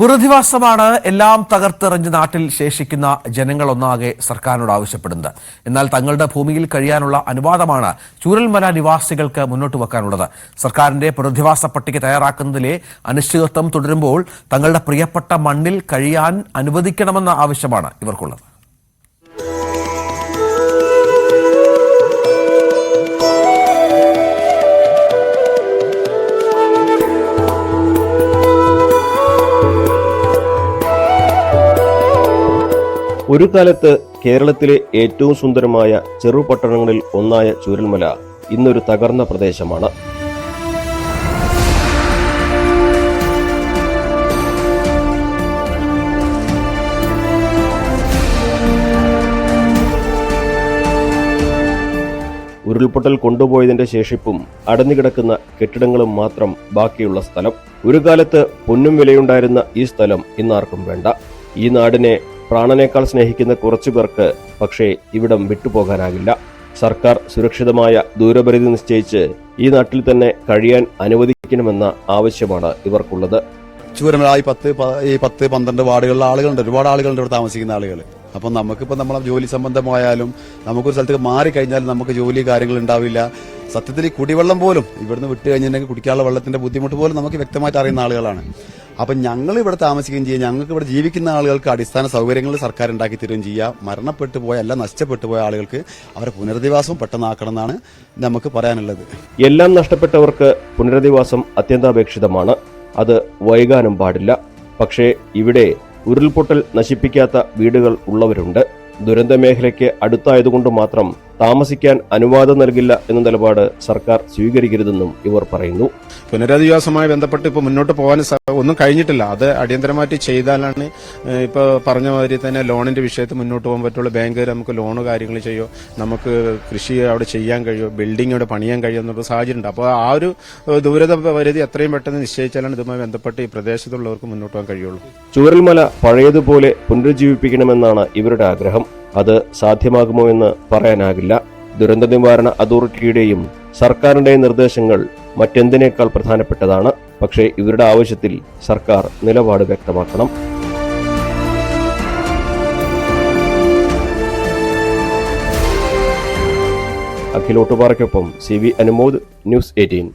പുനരധിവാസമാണ് എല്ലാം തകർത്തെറിഞ്ഞ് നാട്ടിൽ ശേഷിക്കുന്ന ജനങ്ങളൊന്നാകെ സർക്കാരിനോട് ആവശ്യപ്പെടുന്നത്. എന്നാൽ തങ്ങളുടെ ഭൂമിയിൽ കഴിയാനുള്ള അനുവാദമാണ് ചൂരൽമല നിവാസികൾക്ക് മുന്നോട്ട് വെക്കാനുള്ളത്. സർക്കാരിന്റെ പുനരധിവാസ പട്ടിക തയ്യാറാക്കുന്നതിലെ അനിശ്ചിതത്വം തുടരുമ്പോൾ തങ്ങളുടെ പ്രിയപ്പെട്ട മണ്ണിൽ കഴിയാൻ അനുവദിക്കണമെന്ന ആവശ്യമാണ് ഇവർക്കുള്ളത്. ഒരു കാലത്ത് കേരളത്തിലെ ഏറ്റവും സുന്ദരമായ ചെറുപട്ടണങ്ങളിൽ ഒന്നായ ചൂരൽമല ഇന്നൊരു തകർന്ന പ്രദേശമാണ്. ഉരുൾപൊട്ടൽ കൊണ്ടുപോയതിന്റെ ശേഷിപ്പും അടഞ്ഞുകിടക്കുന്ന കെട്ടിടങ്ങളും മാത്രം ബാക്കിയുള്ള സ്ഥലം. ഒരു കാലത്ത് പൊന്നും വിലയുണ്ടായിരുന്ന ഈ സ്ഥലം ഇന്നാർക്കും വേണ്ട. ഈ നാടിനെ പ്രാണനേക്കാൾ സ്നേഹിക്കുന്ന കുറച്ചു പേർക്ക് പക്ഷേ ഇവിടം വിട്ടുപോകാനാകില്ല. സർക്കാർ സുരക്ഷിതമായ ദൂരപരിധി നിശ്ചയിച്ച് ഈ നാട്ടിൽ തന്നെ കഴിയാൻ അനുവദിക്കണമെന്ന ആവശ്യമാണ് ഇവർക്കുള്ളത്. ചൂരമലായി പത്ത് ഈ പത്ത് പന്ത്രണ്ട് വാർഡുകളിലെ ആളുകളുണ്ട്. ഒരുപാട് ആളുകളുണ്ട് ഇവിടെ താമസിക്കുന്ന ആളുകൾ അപ്പം നമുക്കിപ്പോൾ നമ്മളെ ജോലി സംബന്ധമായാലും നമുക്കൊരു സ്ഥലത്തേക്ക് മാറിക്കഴിഞ്ഞാൽ നമുക്ക് ജോലി കാര്യങ്ങൾ ഉണ്ടാവില്ല. സത്യത്തിൽ ഈ കുടിവെള്ളം പോലും ഇവിടുന്ന് വിട്ട് കഴിഞ്ഞിട്ടുണ്ടെങ്കിൽ കുടിക്കാനുള്ള വെള്ളത്തിന്റെ ബുദ്ധിമുട്ട് പോലും നമുക്ക് വ്യക്തമായിട്ട് അറിയുന്ന ആളുകളാണ്. അപ്പം ഞങ്ങൾ ഇവിടെ താമസിക്കുകയും ചെയ്യുക ഞങ്ങൾക്ക് ഇവിടെ ജീവിക്കുന്ന ആളുകൾക്ക് അടിസ്ഥാന സൗകര്യങ്ങൾ സർക്കാർ ഉണ്ടാക്കി തരുകയും ചെയ്യാം. മരണപ്പെട്ടു പോയ അല്ല നഷ്ടപ്പെട്ടു പോയ ആളുകൾക്ക് അവരെ പുനരധിവാസം പെട്ടെന്നാക്കണം എന്നാണ് നമുക്ക് പറയാനുള്ളത്. എല്ലാം നഷ്ടപ്പെട്ടവർക്ക് പുനരധിവാസം അത്യന്താപേക്ഷിതമാണ്. അത് വൈകാനും പാടില്ല. പക്ഷേ ഇവിടെ ഉരുൾപൊട്ടൽ നശിപ്പിക്കാത്ത വീടുകൾ ഉള്ളവരുണ്ട്. ദുരന്ത മേഖലയ്ക്ക് അടുത്തായതുകൊണ്ട് മാത്രം താമസിക്കാൻ അനുവാദം നൽകില്ല എന്ന നിലപാട് സർക്കാർ സ്വീകരിക്കരുതെന്നും ഇവർ പറയുന്നു. പുനരധിവാസവുമായി ബന്ധപ്പെട്ട് ഇപ്പോൾ മുന്നോട്ട് പോകാൻ ഒന്നും കഴിഞ്ഞിട്ടില്ല. അത് അടിയന്തരമായിട്ട് ചെയ്താലാണ് ഇപ്പോൾ പറഞ്ഞ മാതിരി തന്നെ ലോണിന്റെ വിഷയത്തിൽ മുന്നോട്ട് പോകാൻ പറ്റുള്ളൂ. ബാങ്ക് നമുക്ക് ലോൺ കാര്യങ്ങൾ ചെയ്യോ നമുക്ക് കൃഷി അവിടെ ചെയ്യാൻ കഴിയോ ബിൽഡിംഗ് അവിടെ പണിയാൻ കഴിയോ എന്നുള്ള സാഹചര്യം ഉണ്ട് അപ്പോൾ ആ ഒരു ദൂരത പരിധി എത്രയും പെട്ടെന്ന് നിശ്ചയിച്ചാലാണ് ഇതുമായി ബന്ധപ്പെട്ട് ഈ പ്രദേശത്തുള്ളവർക്ക് മുന്നോട്ട് പോകാൻ കഴിയുള്ളൂ. ചൂരൽമല പഴയതുപോലെ പുനരുജ്ജീവിപ്പിക്കണമെന്നാണ് ഇവരുടെ ആഗ്രഹം. അത് സാധ്യമാകുമോ എന്ന് പറയാനാകില്ല. ദുരന്ത നിവാരണ അതോറിറ്റിയുടെയും സർക്കാരിന്റെ നിർദ്ദേശങ്ങൾ മറ്റെന്തിനേക്കാൾ പ്രധാനപ്പെട്ടതാണ്? പക്ഷേ ഇവരുടെ ആവശ്യത്തിൽ സർക്കാർ നിലപാട് വ്യക്തമാക്കണം. അഖിലോട്ടുപാറയ്ക്കൊപ്പം C V Anumod news eighteen.